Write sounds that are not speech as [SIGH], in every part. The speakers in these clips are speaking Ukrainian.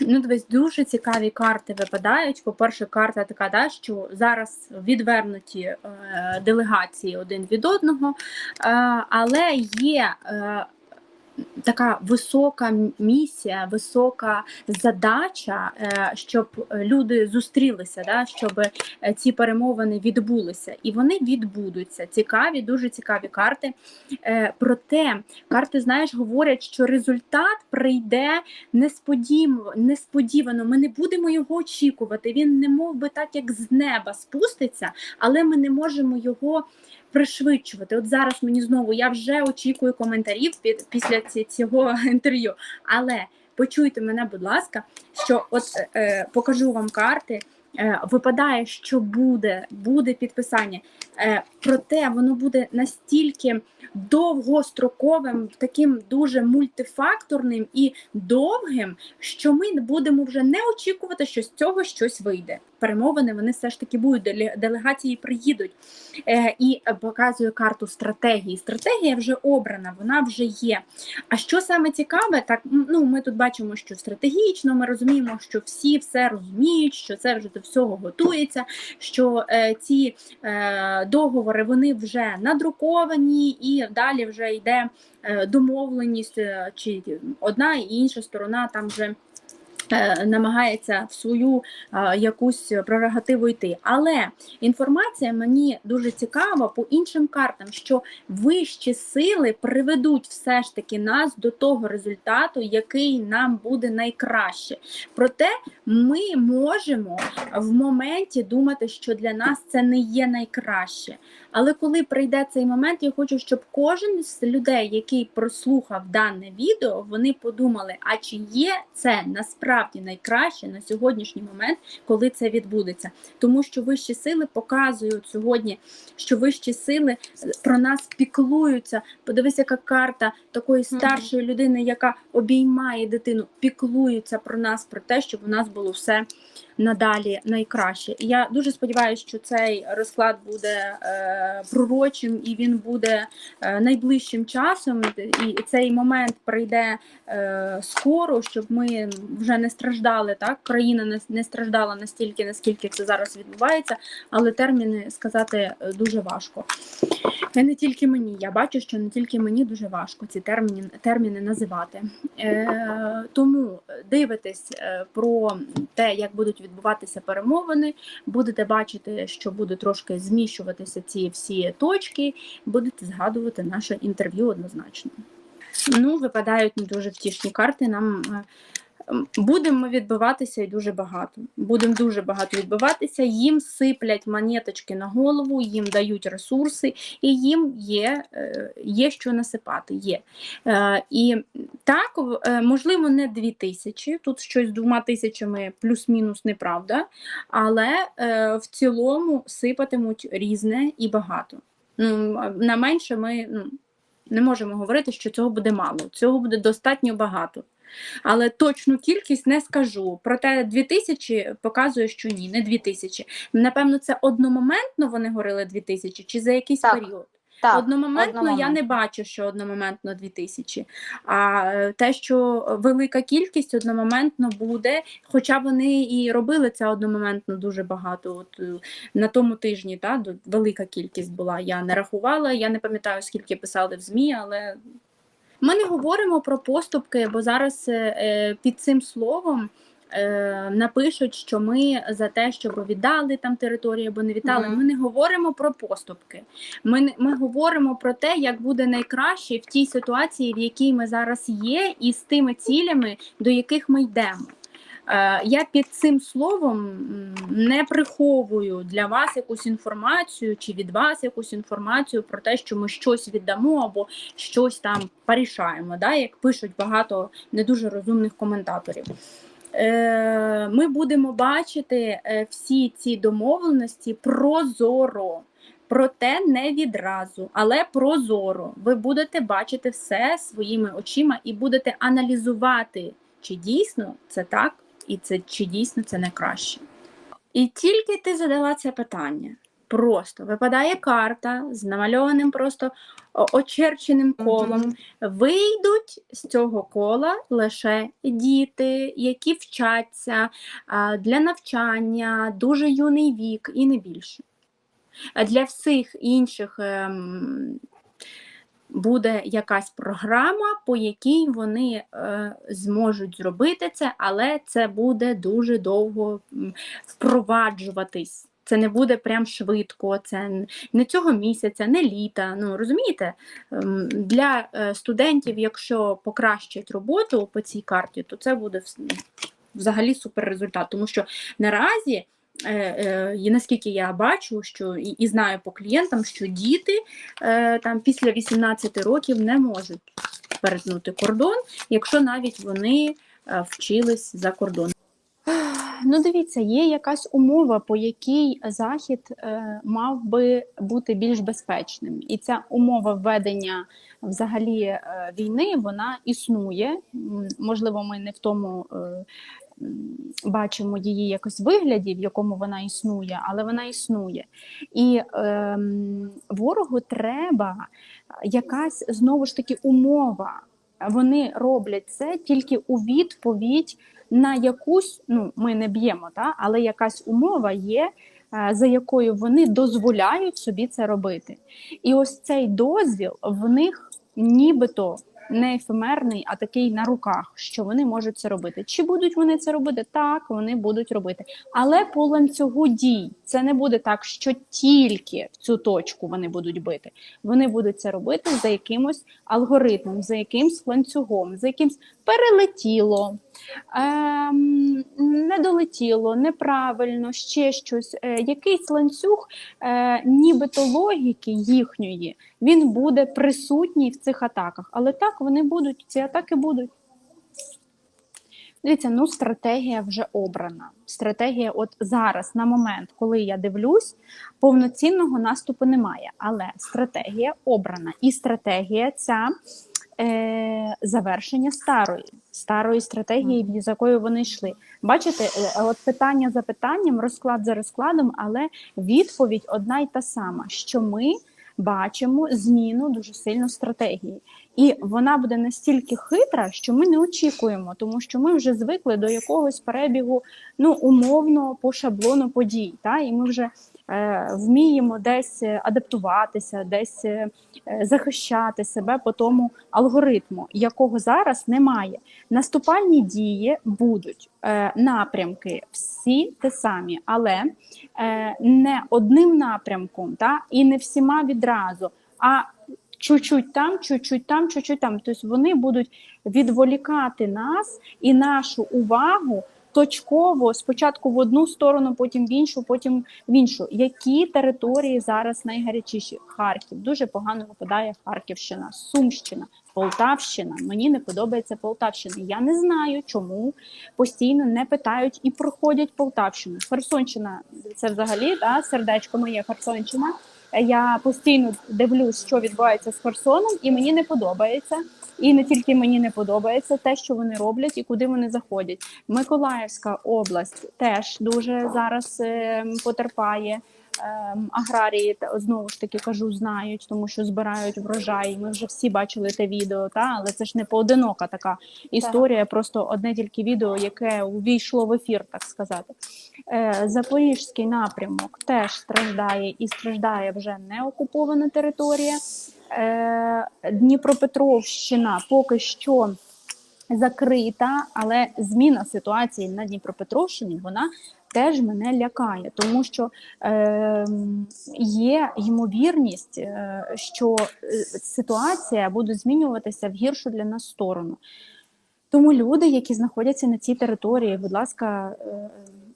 Ну, дивись, дуже цікаві карти випадають. По-перше, карта така, да, що зараз відвернуті е, делегації один від одного, е, але є е, така висока місія, висока задача, е, щоб люди зустрілися, да, щоб е, ці перемовини відбулися. І вони відбудуться. Цікаві, дуже цікаві карти. Е, Проте карти, знаєш, говорять, що результат прийде несподівано. Ми не будемо його очікувати. Він не мов би так, як з неба спуститься, але ми не можемо його пришвидшувати. От зараз мені знову я вже очікую коментарів під після ці- цього [LAUGHS] інтерв'ю. Але почуйте мене, будь ласка, що от е, покажу вам карти. Е, випадає, що буде, буде підписання. Е, проте воно буде настільки довгостроковим, таким дуже мультифакторним і довгим, що ми будемо вже не очікувати, що з цього щось вийде. Перемовини вони все ж таки будуть, делегації приїдуть. Е, і показує карту стратегії. Стратегія вже обрана, вона вже є. А що саме цікаве, так ну ми тут бачимо, що стратегічно ми розуміємо, що всі все розуміють, що це вже до всього готується, що е, ці е, договори вони вже надруковані, і далі вже йде е, домовленість, е, чи одна і інша сторона там вже. Е, Намагається в свою е, якусь прерогативу йти. Але інформація мені дуже цікава по іншим картам, що вищі сили приведуть все ж таки нас до того результату, який нам буде найкраще. Проте ми можемо в моменті думати, що для нас це не є найкраще. Але коли прийде цей момент, я хочу, щоб кожен з людей, який прослухав дане відео, вони подумали, а чи є це насправді найкраще на сьогоднішній момент, коли це відбудеться. Тому що вищі сили показують сьогодні, що вищі сили е, про нас піклуються. Подивись, яка карта такої старшої людини, яка обіймає дитину, піклуються про нас, про те, щоб у нас було все надалі найкраще. І я дуже сподіваюся, що цей розклад буде е, пророчим і він буде е, найближчим часом. І цей момент прийде е, скоро, щоб ми вже не страждали. Так, країна не, не страждала настільки, наскільки це зараз відбувається, але терміни сказати е, дуже важко. І не тільки мені. Я бачу, що не тільки мені дуже важко ці терміни, терміни називати. Е, тому дивитесь е, про те, як будуть відбуватися перемовини, будете бачити, що буде трошки зміщуватися ці всі точки, будете згадувати наше інтерв'ю однозначно. Ну, випадають не дуже втішні карти. Нам будемо відбиватися і дуже багато. Будемо дуже багато відбиватися. Їм сиплять монеточки на голову, їм дають ресурси, і їм є, е, є що насипати. Є. Е, І так, е, можливо, не дві тисячі. Тут щось з двома тисячами плюс-мінус неправда, але в цілому сипатимуть різне і багато. Ну, на менше ми ну, не можемо говорити, що цього буде мало. Цього буде достатньо багато. Але точну кількість не скажу. Проте 2000 показує, що ні, не 2000. Напевно, це одномоментно вони говорили 2000 чи за якийсь Так. період. Так, одномоментно я не бачу, що одномоментно 2000. А е, те, що велика кількість одномоментно буде, хоча вони і робили це одномоментно дуже багато. От е, на тому тижні та, велика кількість була. Я не рахувала, я не пам'ятаю, скільки писали в ЗМІ, але ми не говоримо про поступки, бо зараз е, е, під цим словом. е, Напишуть, що ми за те, щоб віддали там територію або не віддали. Ми не говоримо про поступки. Ми, ми говоримо про те, як буде найкраще в тій ситуації, в якій ми зараз є, і з тими цілями, до яких ми йдемо. Е, Я під цим словом не приховую для вас якусь інформацію чи від вас якусь інформацію про те, що ми щось віддамо або щось там порішаємо, да, як пишуть багато не дуже розумних коментаторів. Е, Ми будемо бачити е, всі ці домовленості прозоро. Проте не відразу, але прозоро. Ви будете бачити все своїми очима і будете аналізувати, чи дійсно це так, і це чи дійсно це не краще. І тільки ти задала це питання, просто випадає карта з намальованим просто очерченим колом. Вийдуть з цього кола лише діти, які вчаться для навчання, дуже юний вік і не більше. Для всіх інших ем, буде якась програма, по якій вони е, зможуть зробити це, але це буде дуже довго впроваджуватись. Це не буде прям швидко, це не цього місяця, не літа. Ну розумієте, Ем, для е, студентів, якщо покращать роботу по цій карті, то це буде взагалі супер результат. Тому що наразі, наскільки я бачу, що і, і знаю по клієнтам, що діти е, там після 18 років не можуть перетнути кордон, якщо навіть вони е, вчились за кордоном. Ну, дивіться, є якась умова, по якій захід е, мав би бути більш безпечним, і ця умова введення взагалі е, війни вона існує. Можливо, ми не в тому е, бачимо її якось вигляді, в якому вона існує, але вона існує. І ем, ворогу треба якась знову ж таки умова. Вони роблять це тільки у відповідь на якусь, ну ми не б'ємо, та, але якась умова є, е, за якою вони дозволяють собі це робити. І ось цей дозвіл в них нібито не ефемерний, а такий на руках, що вони можуть це робити. Чи будуть вони це робити? Так, вони будуть робити. Але по ланцюгу дій це не буде так, що тільки в цю точку вони будуть бити. Вони будуть це робити за якимось алгоритмом, за якимсь ланцюгом, за якимсь перелетіло, ем, не неправильно, ще щось. Е, якийсь ланцюг, е, нібито логіки їхньої, він буде присутній в цих атаках. Але так вони будуть, ці атаки будуть. Дивіться, ну стратегія вже обрана. Стратегія, от зараз, на момент, коли я дивлюсь, повноцінного наступу немає. Але стратегія обрана. І стратегія ця е, завершення старої, старої стратегії, з якою вони йшли. Бачите, е, от питання за питанням, розклад за розкладом, але відповідь одна й та сама, що ми бачимо зміну дуже сильно стратегії. І вона буде настільки хитра, що ми не очікуємо, тому що ми вже звикли до якогось перебігу, ну умовно по шаблону подій. Та? І ми вже вміємо десь адаптуватися, десь е, захищати себе по тому алгоритму, якого зараз немає. Наступальні дії будуть е, напрямки всі те самі, але е, не одним напрямком, та? і не всіма відразу. а чуть-чуть там, чуть-чуть там, чуть-чуть там. Тобто вони будуть відволікати нас і нашу увагу точково спочатку в одну сторону, потім в іншу, потім в іншу. Які території зараз найгарячіші? Харків дуже погано випадає Харківщина, Сумщина. Полтавщина, мені не подобається Полтавщина. Я не знаю, чому постійно не питають і проходять Полтавщину. Херсонщина це взагалі да, сердечко моє Херсонщина. Я постійно дивлюсь, що відбувається з Херсоном, і мені не подобається. І не тільки мені не подобається те, що вони роблять і куди вони заходять. Миколаївська область теж дуже зараз е, потерпає. Ем, аграрії знову ж таки кажу, знають, тому що збирають врожай. Ми вже всі бачили те відео, та але це ж не поодинока така історія, просто одне тільки відео, яке увійшло в ефір, так сказати. Е, Запорізький напрямок теж страждає і страждає вже не окупована територія. Е, Дніпропетровщина поки що закрита, але зміна ситуації на Дніпропетровщині вона теж мене лякає, тому що е, є ймовірність, що ситуація буде змінюватися в гіршу для нас сторону. Тому люди, які знаходяться на цій території, будь ласка,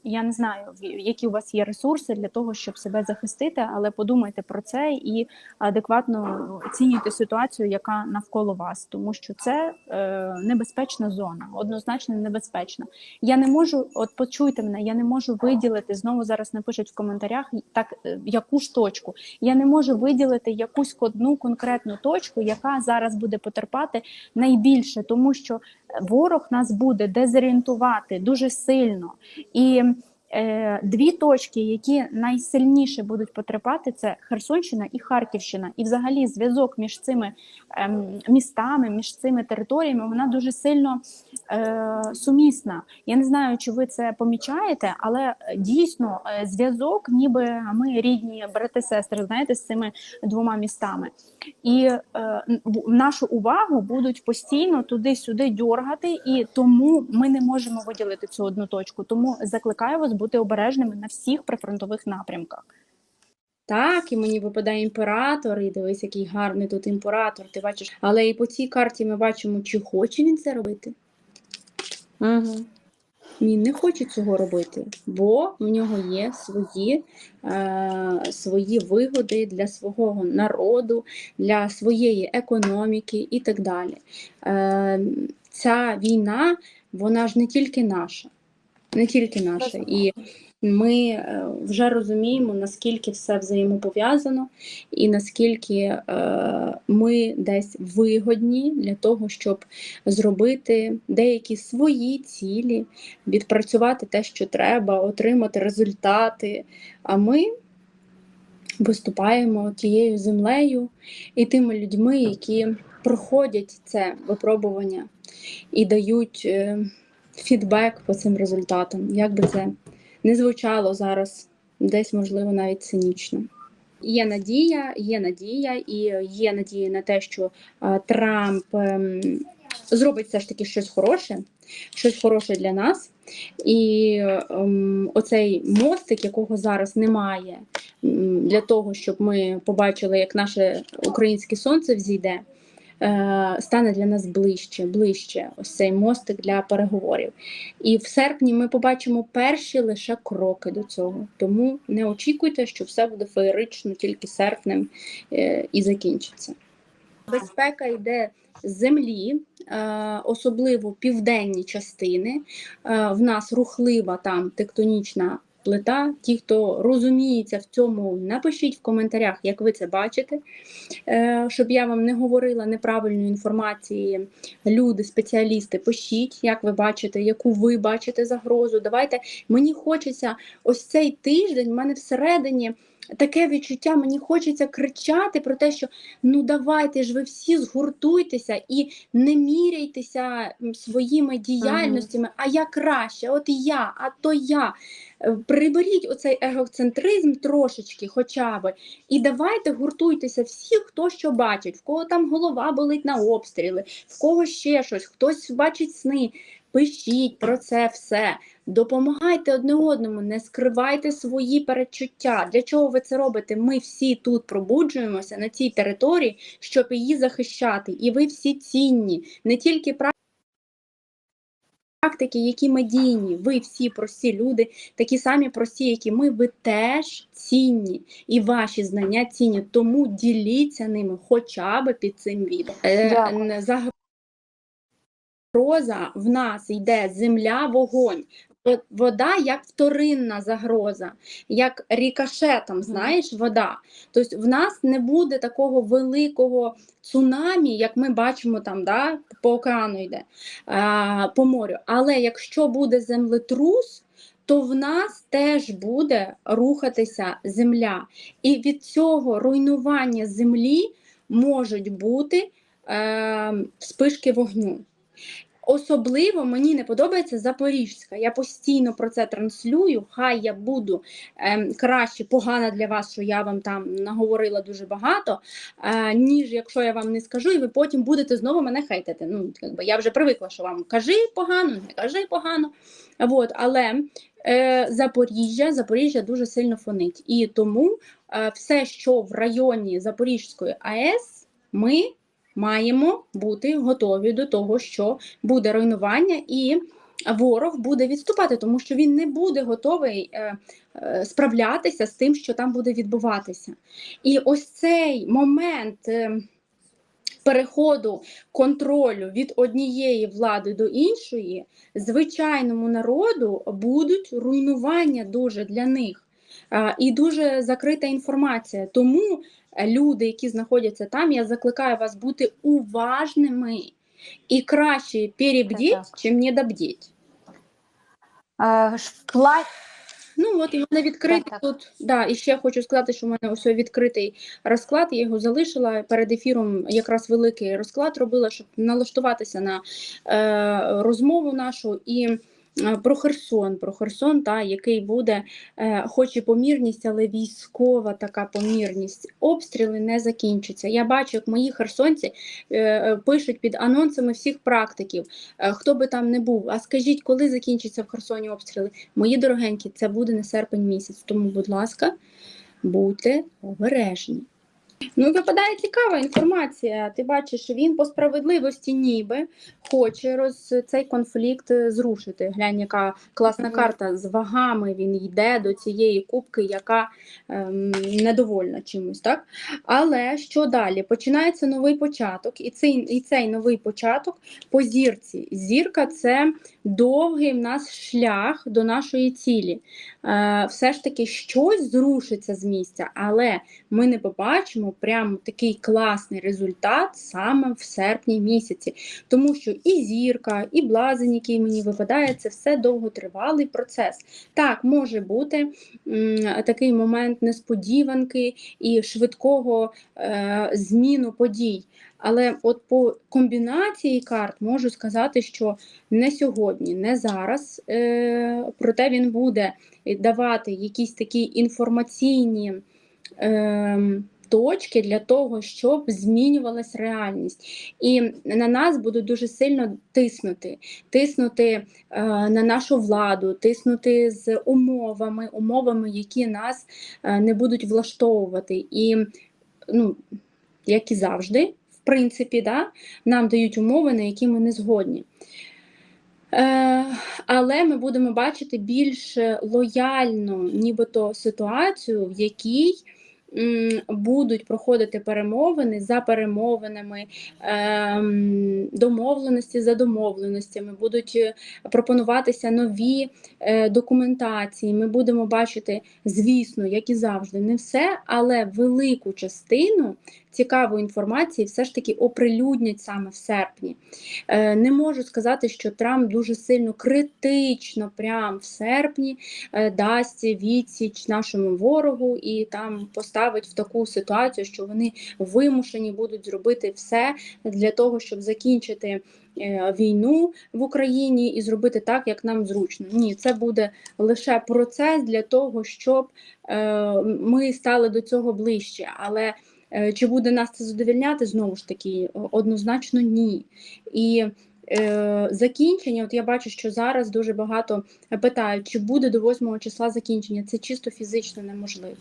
я не знаю, які у вас є ресурси для того, щоб себе захистити, але подумайте про це і адекватно оцінюйте ситуацію, яка навколо вас, тому що це е, небезпечна зона, однозначно небезпечна. Я не можу, от почуйте мене, я не можу виділити знову зараз напишуть в коментарях так, е, яку ж точку. Я не можу виділити якусь одну конкретну точку, яка зараз буде потерпати найбільше, тому що ворог нас буде дезорієнтувати дуже сильно і. е, дві точки, які найсильніше будуть потерпати, це Херсонщина і Харківщина. І взагалі зв'язок між цими е, містами, між цими територіями, вона дуже сильно е, сумісна. Я не знаю, чи ви це помічаєте, але е, дійсно е, зв'язок, ніби ми рідні брати сестри, знаєте, з цими двома містами. І е, нашу увагу будуть постійно туди-сюди дьоргати, і тому ми не можемо виділити цю одну точку. Тому закликаю вас бути обережними на всіх прифронтових напрямках. Так, і мені випадає імператор, і дивись, який гарний тут імператор, ти бачиш. Але і по цій карті ми бачимо, чи хоче він це робити. Угу. Він не хоче цього робити, бо в нього є свої, е, свої вигоди для свого народу, для своєї економіки і так далі. Е, ця війна, вона ж не тільки наша, не тільки наша. І ми е, вже розуміємо, наскільки все взаємопов'язано, і наскільки е, ми десь вигодні для того, щоб зробити деякі свої цілі, відпрацювати те, що треба, отримати результати. А ми виступаємо тією землею і тими людьми, які проходять це випробування і дають е, фідбек по цим результатам. Як би це не звучало зараз, десь, можливо, навіть цинічно. Є надія, є надія, і є надія на те, що Трамп ем, зробить все ж таки щось хороше, щось хороше для нас. І ем, оцей мостик, якого зараз немає, для того, щоб ми побачили, як наше українське сонце взійде, стане для нас ближче, ближче ось цей мостик для переговорів. І в серпні ми побачимо перші лише кроки до цього. Тому не очікуйте, що все буде феєрично тільки серпнем е, і закінчиться. Безпека йде з землі, е, особливо південні частини. Е, В нас рухлива там тектонічна плита. Ті, хто розуміється в цьому, напишіть в коментарях, як ви це бачите, Е, щоб я вам не говорила неправильної інформації. Люди, спеціалісти, пишіть, як ви бачите, яку ви бачите загрозу. Давайте мені хочеться ось цей тиждень, в мене всередині. Таке відчуття, мені хочеться кричати про те, що ну давайте ж ви всі згуртуйтеся і не міряйтеся своїми діяльностями, а я краще, от я, а то я. Е, Приберіть оцей егоцентризм трошечки, хоча б, і давайте гуртуйтеся всі, хто що бачить, в кого там голова болить на обстріли, в кого ще щось, хтось бачить сни. Пишіть про це все, допомагайте одне одному, не скривайте свої передчуття. Для чого ви це робите? Ми всі тут пробуджуємося на цій території, щоб її захищати. І ви всі цінні, не тільки практики, які медійні, ви всі прості люди, такі самі прості, як і ми, ви теж цінні, і ваші знання цінні. Тому діліться ними хоча б під цим відео. Е, Дякую. Загроза в нас йде земля, вогонь. Во- Вода як вторинна загроза, як рікошетом, знаєш, вода. Тобто в нас не буде такого великого цунамі, як ми бачимо там, да, по океану йде, по морю. Але якщо буде землетрус, то в нас теж буде рухатися земля. І від цього руйнування землі можуть бути е, спишки вогню. Особливо мені не подобається Запорізька. Я постійно про це транслюю. Хай я буду ем, краще погана для вас, що я вам там наговорила дуже багато, е, ніж якщо я вам не скажу, і ви потім будете знову мене хейтити. Ну, якби я вже привикла, що вам кажи погано, не кажи погано. От, але е, Запоріжжя, Запоріжжя дуже сильно фонить. І тому е, все, що в районі Запорізької АЕС, ми маємо бути готові до того, що буде руйнування, і ворог буде відступати, тому що він не буде готовий е, е, справлятися з тим, що там буде відбуватися. І ось цей момент. е, Переходу контролю від однієї влади до іншої, звичайному народу будуть руйнування дуже для них і дуже закрита інформація. Тому люди, які знаходяться там, я закликаю вас бути уважними і краще перебдіть, чим недобдіть. Е, ж Ну от і в мене відкритий Так, так. тут. Да, і ще хочу сказати, що в мене ось відкритий розклад. Я його залишила перед ефіром. Якраз великий розклад робила, щоб налаштуватися на е, розмову нашу і. Е, Про Херсон, про Херсон, та, який буде, е, хоч і помірність, але військова така помірність. Обстріли не закінчаться. Я бачу, як мої херсонці е, пишуть під анонсами всіх практиків, хто би там не був. А скажіть, коли закінчаться в Херсоні обстріли? Мої дорогенькі, це буде не серпень місяць. Тому, будь ласка, будьте обережні. Ну, випадає цікава інформація. Ти бачиш, він по справедливості ніби хоче роз цей конфлікт е, зрушити. Глянь, яка класна карта з вагами. Він йде до цієї кубки, яка ем, недовольна чимось, так? Але що далі? Починається новий початок, і цей, і цей новий початок по зірці. Зірка це довгий в нас шлях до нашої цілі. Е, все ж таки щось зрушиться з місця, але ми не побачимо прям такий класний результат саме в серпні місяці. Тому що і зірка, і блазень, який мені випадає, це все довготривалий процес. Так, може бути такий момент несподіванки і швидкого е, зміну подій. Але от по комбінації карт можу сказати, що не сьогодні, не зараз. Е, проте він буде давати якісь такі інформаційні е, точки для того, щоб змінювалась реальність. І на нас будуть дуже сильно тиснути, тиснути е, на нашу владу, тиснути з умовами, умовами, які нас е, не будуть влаштовувати. І, ну, як і завжди, принципі, да, нам дають умови, на які ми не згодні. Е, але ми будемо бачити більш лояльну, нібито ситуацію, в якій будуть проходити перемовини за перемовинами, ем, домовленості за домовленостями, будуть е, пропонуватися нові е, документації. Ми будемо бачити, звісно, як і завжди, не все, але велику частину цікавої інформації все ж таки оприлюднять саме в серпні. Е, Не можу сказати, що Трамп дуже сильно критично, прям в серпні дасть відсіч нашому ворогу і там поставить в таку ситуацію, що вони вимушені будуть зробити все для того, щоб закінчити. е, Війну в Україні і зробити так, як нам зручно. Ні, це буде лише процес для того, щоб е, ми стали до цього ближче. Але е, чи буде нас це задовільняти? Знову ж таки, однозначно ні. І закінчення, от я бачу, що зараз дуже багато питають, чи буде до 8 числа закінчення. Це чисто фізично неможливо.